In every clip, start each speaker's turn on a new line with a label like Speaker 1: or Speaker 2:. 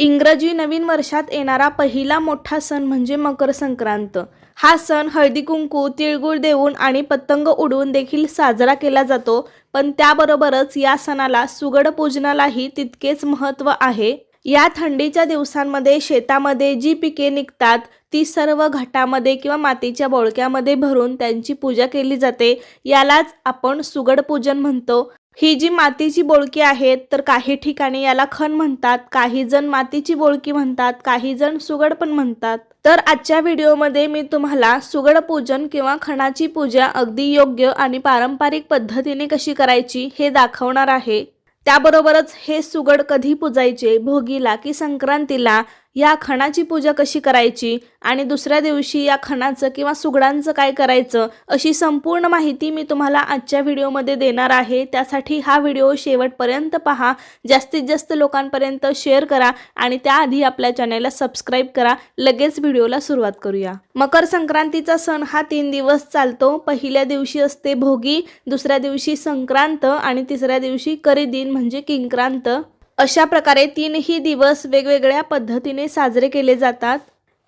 Speaker 1: इंग्रजी नवीन वर्षात येणारा पहिला मोठा सण म्हणजे मकर संक्रांत. हा सण हळदी कुंकू तिळगुळ देऊन आणि पतंग उडवून देखील साजरा केला जातो. पण त्याबरोबरच या सणाला सुगड पूजनालाही तितकेच महत्त्व आहे. या थंडीच्या दिवसांमध्ये शेतामध्ये जी पिके निघतात ती सर्व घटामध्ये किंवा मातीच्या बोळक्यामध्ये भरून त्यांची पूजा केली जाते. यालाच आपण सुगड पूजन म्हणतो. ही जी मातीची बोळकी आहेत तर काही ठिकाणी याला खण म्हणतात काही जण मातीची बोळकी म्हणतात काही जण सुगड पण म्हणतात. तर आजच्या व्हिडिओमध्ये मी तुम्हाला सुगड पूजन किंवा खणाची पूजा अगदी योग्य आणि पारंपरिक पद्धतीने कशी करायची हे दाखवणार आहे. त्याबरोबरच हे सुगड कधी पूजायचे? भोगीला की संक्रांतीला? या खणाची पूजा कशी करायची आणि दुसऱ्या दिवशी या खणाचं किंवा सुगडांचं काय करायचं अशी संपूर्ण माहिती मी तुम्हाला आजच्या व्हिडिओमध्ये देणार आहे. त्यासाठी हा व्हिडिओ शेवटपर्यंत पहा. जास्तीत जास्त लोकांपर्यंत शेअर करा आणि त्याआधी आपल्या चॅनलला सबस्क्राईब करा. लगेच व्हिडिओला सुरुवात करूया. मकर संक्रांतीचा सण हा तीन दिवस चालतो. पहिल्या दिवशी असते भोगी दुसऱ्या दिवशी संक्रांत आणि तिसऱ्या दिवशी करी दिन म्हणजे किंक्रांत. अशा प्रकारे तीनही दिवस वेगवेगळ्या पद्धतीने साजरे केले जातात.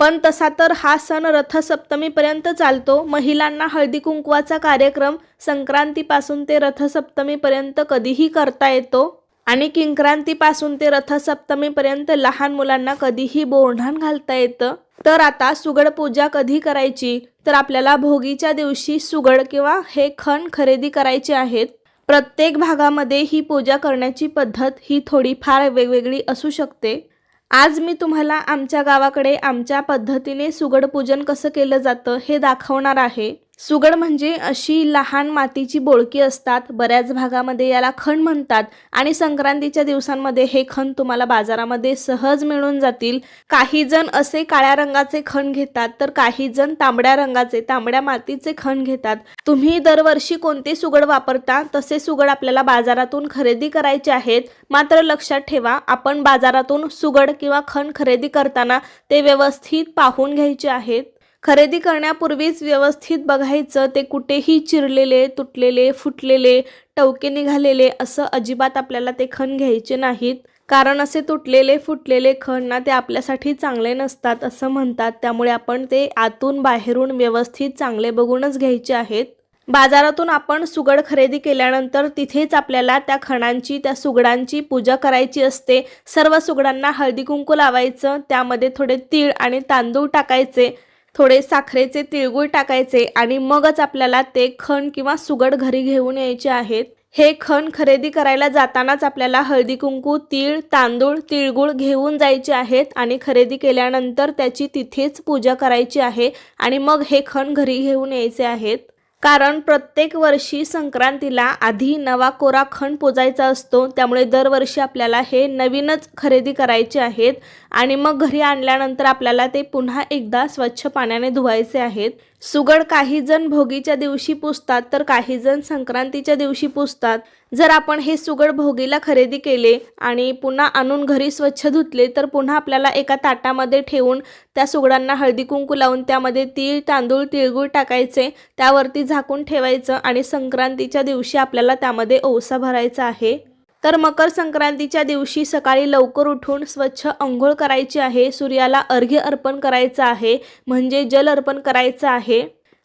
Speaker 1: पण तसा तर हा सण रथसप्तमीपर्यंत चालतो. महिलांना हळदी कुंकवाचा कार्यक्रम संक्रांतीपासून ते रथसप्तमीपर्यंत कधीही करता येतो. आणि किंक्रांतीपासून ते रथसप्तमीपर्यंत लहान मुलांना कधीही बोरढाण घालता येतं. तर आता सुगड पूजा कधी करायची? तर आपल्याला भोगीच्या दिवशी सुगड किंवा हे खण खरेदी करायचे आहेत. प्रत्येक भागामध्ये ही पूजा करण्याची पद्धत ही थोडीफार वेगवेगळी असू शकते. आज मी तुम्हाला आमच्या गावाकडे आमच्या पद्धतीने सुगड पूजन कसं केलं जातं हे दाखवणार आहे. सुगड म्हणजे अशी लहान मातीची बोळकी असतात. बऱ्याच भागामध्ये याला खण म्हणतात आणि संक्रांतीच्या दिवसांमध्ये हे खण तुम्हाला बाजारामध्ये सहज मिळून जातील. काही जण असे काळ्या रंगाचे खण घेतात तर काही जण तांबड्या रंगाचे तांबड्या मातीचे खण घेतात. तुम्ही दरवर्षी कोणते सुगड वापरता? तसे सुगड आपल्याला बाजारातून खरेदी करायचे आहेत. मात्र लक्षात ठेवा आपण बाजारातून सुगड किंवा खण खरेदी करताना ते व्यवस्थित पाहून घ्यायचे आहेत. खरेदी करण्यापूर्वीच व्यवस्थित बघायचं ते कुठेही चिरलेले तुटलेले फुटलेले टवके निघालेले असं अजिबात आपल्याला ते खण घ्यायचे नाहीत. कारण असे तुटलेले फुटलेले खण ना ते आपल्यासाठी चांगले नसतात असं म्हणतात. त्यामुळे आपण ते आतून बाहेरून व्यवस्थित चांगले बघूनच घ्यायचे आहेत. बाजारातून आपण सुगड खरेदी केल्यानंतर तिथेच आपल्याला त्या खणांची त्या सुगडांची पूजा करायची असते. सर्व सुगडांना हळदी कुंकू लावायचं त्यामध्ये थोडे तीळ आणि तांदूळ टाकायचे. थोडे साखरेचे तिळगुळ टाकायचे आणि मगच आपल्याला ते खण किंवा सुगड घरी घेऊन यायचे आहेत. हे खण खरेदी करायला जातानाच आपल्याला हळदी कुंकू तीळ तांदूळ तिळगुळ घेऊन जायचे आहेत आणि खरेदी केल्यानंतर त्याची तिथेच पूजा करायची आहे आणि मग हे खण घरी घेऊन यायचे आहेत. कारण प्रत्येक वर्षी संक्रांतीला आधी नवा कोरा खण पोजायचा असतो. त्यामुळे दरवर्षी आपल्याला हे नवीनच खरेदी करायचे आहेत. आणि मग घरी आणल्यानंतर आपल्याला ते पुन्हा एकदा स्वच्छ पाण्याने धुवायचे आहेत. सुगड काही जण भोगीच्या दिवशी पुसतात तर काही जण संक्रांतीच्या दिवशी पुसतात. जर आपण हे सुगड भोगीला खरेदी केले आणि पुन्हा आणून घरी स्वच्छ धुतले तर पुन्हा आपल्याला एका ताटामध्ये ठेवून त्या सुगडांना हळदी कुंकू लावून त्यामध्ये तीळ तांदूळ तिळगुळ टाकायचे त्यावरती झाकून ठेवायचं आणि संक्रांतीच्या दिवशी आपल्याला त्यामध्ये ओसा भरायचा आहे. तर मकर संक्रांतीच्या दिवशी सकाळी लवकर उठून स्वच्छ अंघोळ करायची आहे सूर्याला अर्घ्य अर्पण करायचं आहे म्हणजे जल अर्पण करायचं आहे.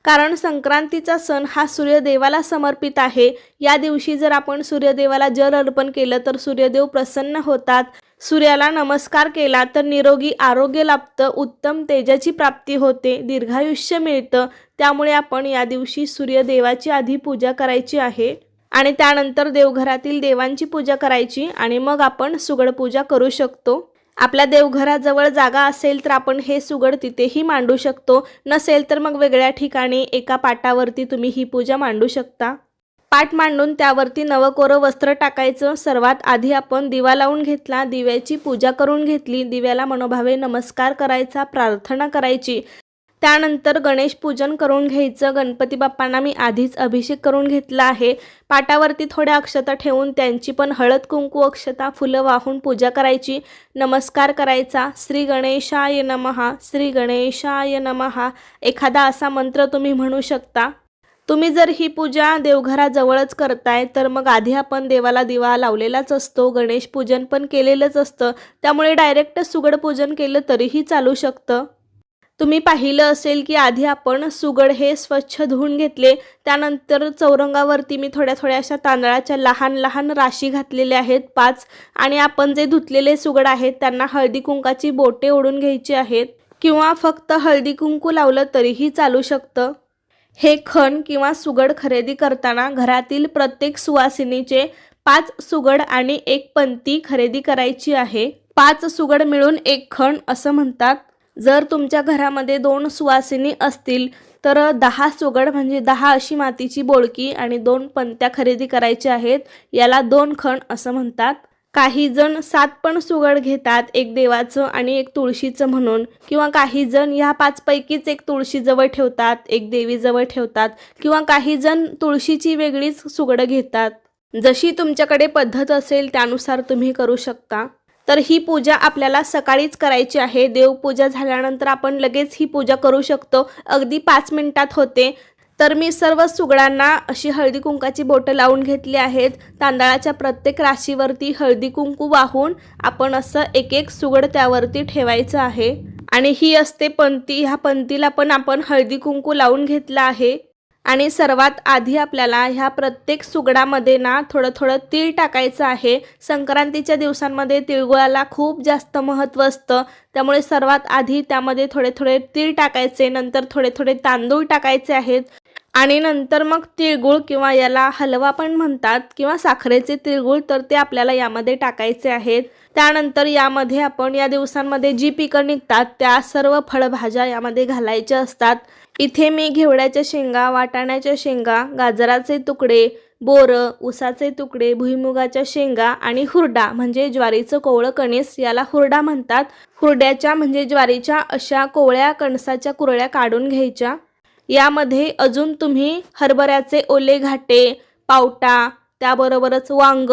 Speaker 1: कारण संक्रांतीचा सण हा सूर्यदेवाला समर्पित आहे. या दिवशी जर आपण सूर्यदेवाला जल अर्पण केलं तर सूर्यदेव प्रसन्न होतात. सूर्याला नमस्कार केला तर निरोगी आरोग्य लाभतं उत्तम तेजाची प्राप्ती होते दीर्घायुष्य मिळतं. त्यामुळे आपण या दिवशी सूर्यदेवाची आधी पूजा करायची आहे. आणि त्यानंतर देवघरातील देवांची पूजा करायची आणि मग आपण सुगड पूजा करू शकतो. आपल्या देवघराजवळ जागा असेल तर आपण हे सुगड तिथेही मांडू शकतो. नसेल तर मग वेगळ्या ठिकाणी एका पाटावरती तुम्ही ही पूजा मांडू शकता. पाट मांडून त्यावरती नवकोरं वस्त्र टाकायचं. सर्वात आधी आपण दिवा लावून घेतला. दिव्याची पूजा करून घेतली. दिव्याला मनोभावे नमस्कार करायचा प्रार्थना करायची. त्यानंतर गणेश पूजन करून घ्यायचं. गणपती बाप्पांना मी आधीच अभिषेक करून घेतला आहे. पाटावरती थोड्या अक्षता ठेवून त्यांची पण हळद कुंकू अक्षता फुलं वाहून पूजा करायची. नमस्कार करायचा. श्री गणेशाय नमहा श्री गणेशाय नमहा एखादा असा मंत्र तुम्ही म्हणू शकता. तुम्ही जर ही पूजा देवघराजवळच करताय तर मग आधी आपण देवाला दिवा लावलेलाच असतो. गणेश पूजन पण केलेलंच असतं. त्यामुळे डायरेक्ट सुगड पूजन केलं तरीही चालू शकतं. तुम्ही पाहिलं असेल की आधी आपण सुगड हे स्वच्छ धुवून घेतले त्यानंतर चौरंगावरती मी थोड्या थोड्या अशा तांदळाच्या लहान लहान राशी घातलेल्या आहेत पाच. आणि आपण जे धुतलेले सुगड आहेत त्यांना हळदी कुंकाची बोटे ओढून घ्यायची आहेत. किंवा फक्त हळदी कुंकू लावलं तरीही चालू शकतं. हे खण किंवा सुगड खरेदी करताना घरातील प्रत्येक सुवासिनीचे पाच सुगड आणि एक पंती खरेदी करायची आहे. पाच सुगड मिळून एक खण असं म्हणतात. जर तुमच्या घरामध्ये दोन सुवासिनी असतील तर दहा सुगड म्हणजे दहा अशी मातीची बोळकी आणि दोन पंत्या खरेदी करायच्या आहेत. याला दोन खण असं म्हणतात. काही जण सात पण सुगड घेतात एक देवाचं आणि एक तुळशीचं म्हणून. किंवा काही जण ह्या पाचपैकीच एक तुळशीजवळ ठेवतात एक देवीजवळ ठेवतात. किंवा काही जण तुळशीची वेगळीच सुगडं घेतात. जशी तुमच्याकडे पद्धत असेल त्यानुसार तुम्ही करू शकता. तर ही पूजा आपल्याला सकाळीच करायची आहे. देवपूजा झाल्यानंतर आपण लगेच ही पूजा करू शकतो. अगदी पाच मिनिटात होते. तर मी सर्व सुगडांना अशी हळदी कुंकाची बोटं लावून घेतली आहेत. तांदळाच्या प्रत्येक राशीवरती हळदी कुंकू वाहून आपण असं एक एक सुगड त्यावरती ठेवायचं आहे. आणि ही असते पंती. ह्या पंतीला पण आपण हळदी कुंकू लावून घेतलं आहे. आणि सर्वात आधी आपल्याला ह्या प्रत्येक सुगडामध्ये ना थोडं थोडं तीळ टाकायचं आहे. संक्रांतीच्या दिवसांमध्ये तिळगुळाला खूप जास्त महत्त्व असतं. त्यामुळे सर्वात आधी त्यामध्ये थोडे थोडे तीळ टाकायचे नंतर थोडे थोडे तांदूळ टाकायचे आहेत. आणि नंतर मग तिळगुळ किंवा याला हलवा पण म्हणतात किंवा साखरेचे तिळगुळ तर ते आपल्याला यामध्ये टाकायचे आहेत. त्यानंतर यामध्ये आपण या दिवसांमध्ये जी पिकं निघतात त्या सर्व फळभाज्या यामध्ये घालायच्या असतात. इथे मी घेवड्याच्या शेंगा वाटाण्याच्या शेंगा गाजराचे तुकडे बोरं उसाचे तुकडे भुईमुगाच्या शेंगा आणि हुरडा म्हणजे ज्वारीचं कोवळं कणीस याला हुरडा म्हणतात. हुरड्याच्या म्हणजे ज्वारीच्या अशा कोवळ्या कणसाच्या कुरळ्या काढून घ्यायच्या. यामध्ये अजून तुम्ही हरभऱ्याचे ओले घाटे पावटा त्याबरोबरच वांग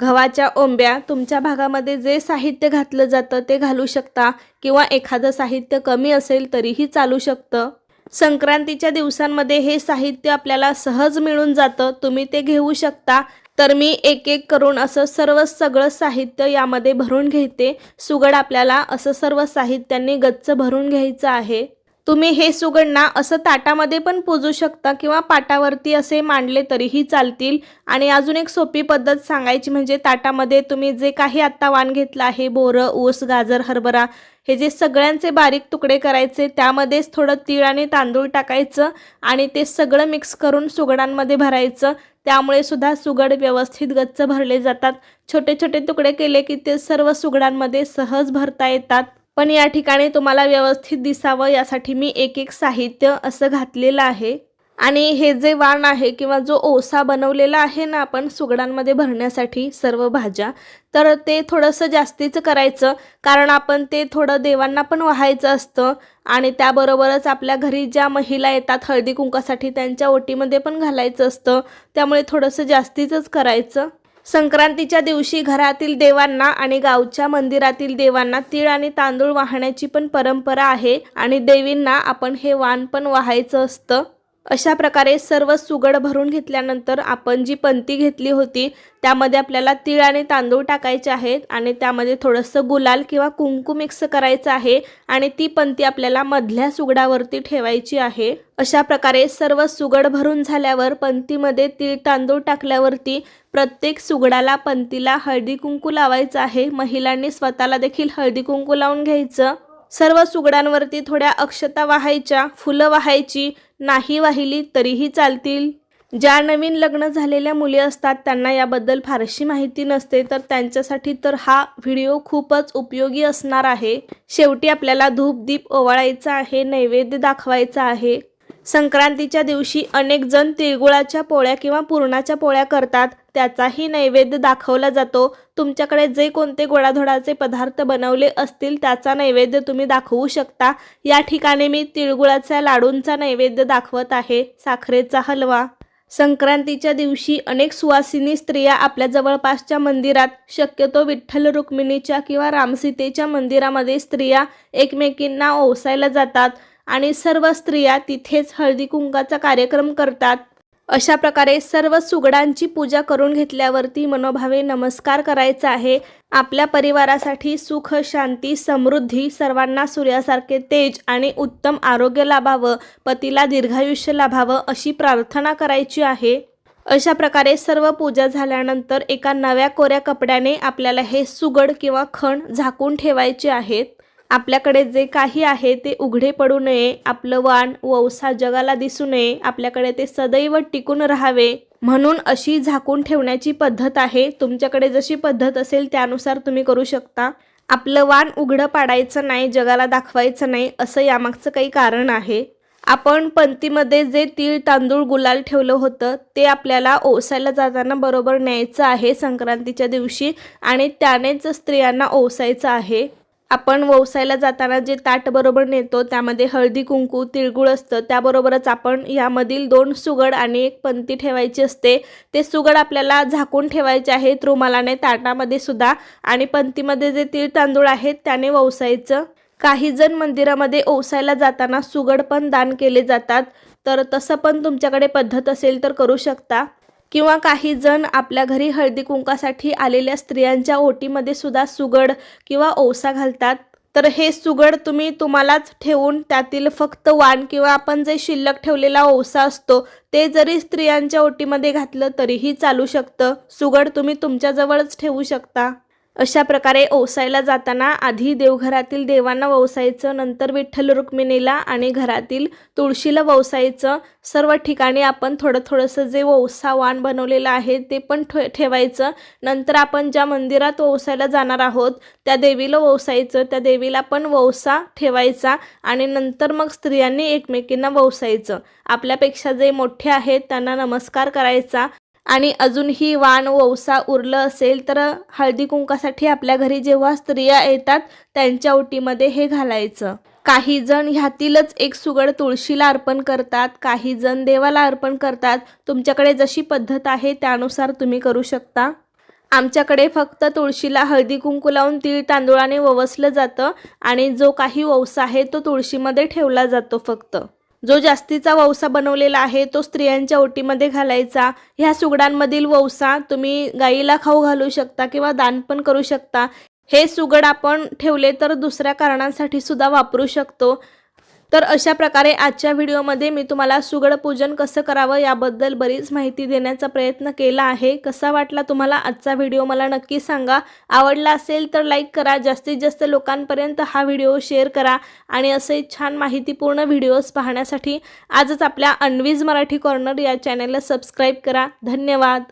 Speaker 1: गव्हाच्या ओंब्या तुमच्या भागामध्ये जे साहित्य घातलं जातं ते घालू शकता किंवा एखादं साहित्य कमी असेल तरीही चालू शकतं. संक्रांतीच्या दिवसांमध्ये हे साहित्य आपल्याला सहज मिळून जातं. तुम्ही ते घेऊ शकता. तर मी एक एक करून असं सर्व सगळं साहित्य यामध्ये भरून घेते. सुगड आपल्याला असं सर्व साहित्यांनी गच्च भरून घ्यायचं आहे. तुम्ही हे सुगड ना असं ताटामध्ये पण पुजू शकता किंवा पाटावरती असे मांडले तरीही चालतील. आणि अजून एक सोपी पद्धत सांगायची म्हणजे ताटामध्ये तुम्ही जे काही आत्ता वाण घेतलं आहे बोरं ऊस गाजर हरभरा हे जे सगळ्यांचे बारीक तुकडे करायचे त्यामध्येच थोडं तीळ आणि तांदूळ टाकायचं आणि ते सगळं मिक्स करून सुगडांमध्ये भरायचं. त्यामुळे सुद्धा सुगड व्यवस्थित गच्च भरले जातात. छोटे छोटे तुकडे केले की ते सर्व सुगडांमध्ये सहज भरता येतात. पण या ठिकाणी तुम्हाला व्यवस्थित दिसावं यासाठी मी एक एक साहित्य असं घातलेलं आहे. आणि हे जे वाण आहे किंवा जो ओसा बनवलेला आहे ना आपण सुगडांमध्ये भरण्यासाठी सर्व भाज्या तर ते थोडंसं जास्तीचं करायचं. कारण आपण ते थोडं देवांना पण वाहायचं असतं आणि त्याबरोबरच आपल्या घरी ज्या महिला येतात हळदी कुंकासाठी त्यांच्या ओटीमध्ये पण घालायचं असतं. त्यामुळे थोडंसं जास्तीचंच करायचं. संक्रांतीच्या दिवशी घरातील देवांना आणि गावच्या मंदिरातील देवांना तीळ आणि तांदूळ वाहण्याची पण परंपरा आहे आणि देवींना आपण हे वाण पण वाहायचं असतं. अशा प्रकारे सर्व सुगड भरून घेतल्यानंतर आपण जी पंती घेतली होती त्यामध्ये आपल्याला तीळ आणि तांदूळ टाकायचे आहेत आणि त्यामध्ये थोडंसं गुलाल किंवा कुंकू मिक्स करायचं आहे आणि ती पंती आपल्याला मधल्या सुगडावरती ठेवायची आहे. अशा प्रकारे सर्व सुगड भरून झाल्यावर पंतीमध्ये तीळ तांदूळ टाकल्यावरती प्रत्येक सुगडाला पंतीला हळदी कुंकू लावायचं आहे. महिलांनी स्वतःला देखील हळदी कुंकू लावून घ्यायचं. सर्व सुगडांवरती थोड्या अक्षता वाहायच्या फुलं वाहायची नाही वाहिली तरीही चालतील. ज्या नवीन लग्न झालेल्या मुली असतात त्यांना याबद्दल फारशी माहिती नसते तर त्यांच्यासाठी तर हा व्हिडिओ खूपच उपयोगी असणार आहे. शेवटी आपल्याला धूप दीप ओवाळायचा आहे नैवेद्य दाखवायचा आहे. संक्रांतीच्या दिवशी अनेक जण तिळगुळाच्या पोळ्या किंवा पुरणाच्या पोळ्या करतात. त्याचाही नैवेद्य दाखवला जातो. तुमच्याकडे जे कोणते गोडाधोडाचे पदार्थ बनवले असतील त्याचा नैवेद्य तुम्ही दाखवू शकता. या ठिकाणी मी तिळगुळाच्या लाडूंचा नैवेद्य दाखवत आहे. साखरेचा हलवा. संक्रांतीच्या दिवशी अनेक सुवासिनी स्त्रिया आपल्या जवळपासच्या मंदिरात शक्यतो विठ्ठल रुक्मिणीच्या किंवा रामसीतेच्या मंदिरामध्ये स्त्रिया एकमेकींना ओसायला जातात आणि सर्व स्त्रिया तिथेच हळदी कुंकाचा कार्यक्रम करतात. अशा प्रकारे सर्व सुगडांची पूजा करून घेतल्यावरती मनोभावे नमस्कार करायचा आहे. आपल्या परिवारासाठी सुख शांती समृद्धी सर्वांना सूर्यासारखे तेज आणि उत्तम आरोग्य लाभावं पतीला दीर्घायुष्य लाभावं अशी प्रार्थना करायची आहे. अशा प्रकारे सर्व पूजा झाल्यानंतर एका नव्या कोऱ्या कपड्याने आपल्याला हे सुगड किंवा खण झाकून ठेवायचे आहेत. आपल्याकडे जे काही आहे ते उघडे पडू नये आपलं वाण वौसा जगाला दिसू नये आपल्याकडे ते सदैव टिकून राहावे. म्हणून अशी झाकून ठेवण्याची पद्धत आहे. तुमच्याकडे जशी पद्धत असेल त्यानुसार तुम्ही करू शकता. आपलं वाण उघडं पाडायचं नाही जगाला दाखवायचं नाही असं यामागचं काही कारण आहे. आपण पंक्तीमध्ये जे तीळ तांदूळ गुलाल ठेवलं होतं ते आपल्याला ओसायला जाताना बरोबर न्यायचं आहे संक्रांतीच्या दिवशी आणि त्यानेच स्त्रियांना ओसायचं आहे. आपण ववसायला जाताना जे ताट बरोबर नेतो त्यामध्ये हळदी कुंकू तिळगुळ असतं. त्याबरोबरच आपण यामधील दोन सुगड आणि एक पंती ठेवायची असते. ते सुगड आपल्याला झाकून ठेवायचे आहेत रुमालाने ताटामध्ये सुद्धा. आणि पंतीमध्ये जे तीळ तांदूळ आहेत त्याने ववसायचं. काही जण मंदिरामध्ये ओसायला जाताना सुगड पण दान केले जातात. तर तसं पण तुमच्याकडे पद्धत असेल तर करू शकता. किंवा काही जण आपल्या घरी हळदी कुंकासाठी आलेल्या स्त्रियांच्या ओटीमध्ये सुद्धा सुगड किंवा ओसा घालतात. तर हे सुगड तुम्ही तुम्हालाच ठेवून त्यातील फक्त वाण किंवा आपण जे शिल्लक ठेवलेला ओसा असतो ते जरी स्त्रियांच्या ओटीमध्ये घातलं तरीही चालू शकतं. सुगड तुम्ही तुमच्याजवळच ठेवू शकता. अशा प्रकारे ओसायला जाताना आधी देवघरातील देवांना वसायचं नंतर विठ्ठल रुक्मिणीला आणि घरातील तुळशीला वसायचं सर्व ठिकाणी आपण थोडं थोडंसं जे ओसा वाण बनवलेलं आहे ते पण ठे ठेवायचं. नंतर आपण ज्या मंदिरात ओसायला जाणार आहोत त्या देवीला वसायचं त्या देवीला पण वसा ठेवायचा आणि नंतर मग स्त्रियांनी एकमेकींना वसायचं आपल्यापेक्षा जे मोठे आहेत त्यांना नमस्कार करायचा. आणि अजूनही वाण वौसा उरलं असेल तर हळदी कुंकासाठी आपल्या घरी जेव्हा स्त्रिया येतात त्यांच्या ओटीमध्ये हे घालायचं. काही जण ह्यातीलच एक सुगड तुळशीला अर्पण करतात काही जण देवाला अर्पण करतात. तुमच्याकडे जशी पद्धत आहे त्यानुसार तुम्ही करू शकता. आमच्याकडे फक्त तुळशीला हळदी कुंकू लावून तीळ तांदूळाने ववसलं जातं आणि जो काही वौसा आहे तो तुळशीमध्ये ठेवला जातो फक्त. जो जास्तीचा वौसा बनवलेला आहे तो स्त्रियांच्या ओटीमध्ये घालायचा. ह्या सुगडांमधील वौसा तुम्ही गाईला खाऊ घालू शकता किंवा दान पण करू शकता. हे सुगड आपण ठेवले तर दुसऱ्या कारणांसाठी सुद्धा वापरू शकतो. तर अशा प्रकारे आजच्या व्हिडिओमध्ये मी तुम्हाला सुगड पूजन कसं करावं याबद्दल बरीच माहिती देण्याचा प्रयत्न केला आहे. कसा वाटला तुम्हाला आजचा व्हिडिओ मला नक्की सांगा. आवडला असेल तर लाईक करा. जास्तीत जास्त लोकांपर्यंत हा व्हिडिओ शेअर करा आणि असे छान माहितीपूर्ण व्हिडिओज पाहण्यासाठी आजच आपल्या अनवीज मराठी कॉर्नर या चॅनलला सबस्क्राईब करा. धन्यवाद.